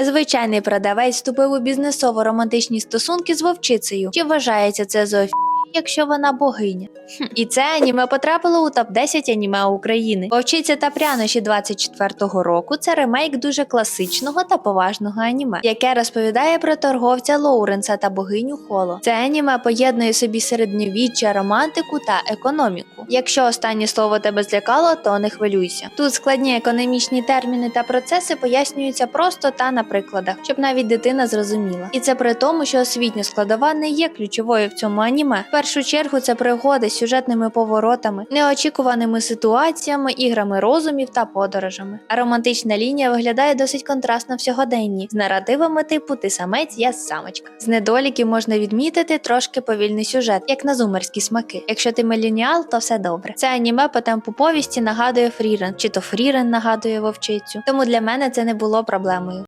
Звичайний продавець вступив у бізнесово-романтичні стосунки з вовчицею. Чи вважається це за якщо вона богиня? Хм, І це аніме потрапило у топ 10 аніме України. Вовчиця та прянощі 24-го року це ремейк дуже класичного та поважного аніме, яке розповідає про торговця Лоуренса та богиню Холо. Це аніме поєднує собі середньовіччя, романтику та економіку. Якщо останнє слово тебе злякало, то не хвилюйся. Тут складні економічні терміни та процеси пояснюються просто та на прикладах, щоб навіть дитина зрозуміла. І це при тому, що освітня складова не є ключовою в цьому аніме. Першу чергу це пригоди з сюжетними поворотами, неочікуваними ситуаціями, іграми розумів та подорожами. А романтична лінія виглядає досить контрастно в сьогоденні, з наративами типу Ти самець, я самочка. З недоліків можна відмітити трошки повільний сюжет, як на зумерські смаки. Якщо ти меленіал, то все добре. Це аніме по темпу повісті нагадує Фрірен, чи то Фрірен нагадує вовчицю. Тому для мене це не було проблемою.